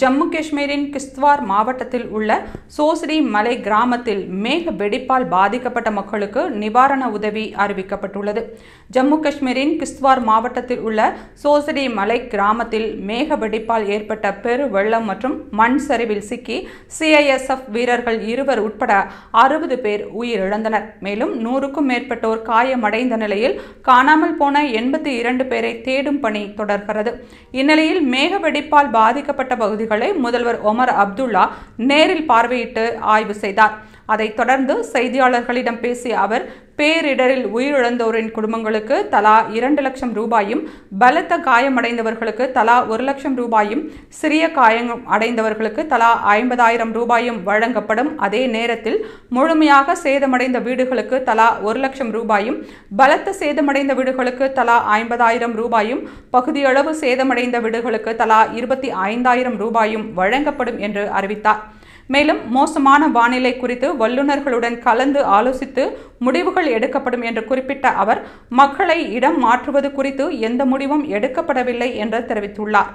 ஜம்மு காஷ்மீரின் கிஸ்த்வார் மாவட்டத்தில் உள்ள சோஸ்ரி மலை கிராமத்தில் மேக வெடிப்பால் பாதிக்கப்பட்ட மக்களுக்கு நிவாரண உதவி அறிவிக்கப்பட்டுள்ளது. ஜம்மு காஷ்மீரின் கிஸ்த்வார் மாவட்டத்தில் உள்ள சோஸ்ரி மலை கிராமத்தில் மேக வெடிப்பால் ஏற்பட்ட பெரு வெள்ளம் மற்றும் மண் சரிவில் சிக்கி சிஐஎஸ்எஃப் வீரர்கள் இருவர் உட்பட அறுபது பேர் உயிரிழந்தனர். மேலும் நூறுக்கும் மேற்பட்டோர் காயமடைந்த நிலையில் காணாமல் போன எண்பத்தி இரண்டு பேரை தேடும் பணி தொடர்கிறது. இந்நிலையில் மேக வெடிப்பால் பாதிக்கப்பட்ட பகுதிகளை முதல்வர் ஒமர் அப்துல்லா நேரில் பார்வையிட்டு ஆய்வு செய்தார். அதைத் தொடர்ந்து செய்தியாளர்களிடம் பேசிய அவர் பேரிடரில் உயிரிழந்தோரின் குடும்பங்களுக்கு தலா இரண்டு லட்சம் ரூபாயும் பலத்த காயமடைந்தவர்களுக்கு தலா ஒரு லட்சம் ரூபாயும் சிறிய காயம் அடைந்தவர்களுக்கு தலா ஐம்பதாயிரம் ரூபாயும் வழங்கப்படும். அதே நேரத்தில் முழுமையாக சேதமடைந்த வீடுகளுக்கு தலா ஒரு லட்சம் ரூபாயும் பலத்த சேதமடைந்த வீடுகளுக்கு தலா ஐம்பதாயிரம் ரூபாயும் பகுதியளவு சேதமடைந்த வீடுகளுக்கு தலா இருபத்தி ஐந்தாயிரம் ரூபாயும் வழங்கப்படும் என்று அறிவித்தார். மேலும் மோசமான வானிலை குறித்து வல்லுநர்களுடன் கலந்து ஆலோசித்து முடிவுகள் எடுக்கப்படும் என்று குறிப்பிட்ட அவர் மக்களை இடம் மாற்றுவது குறித்து எந்த முடிவும் எடுக்கப்படவில்லை என்று தெரிவித்துள்ளார்.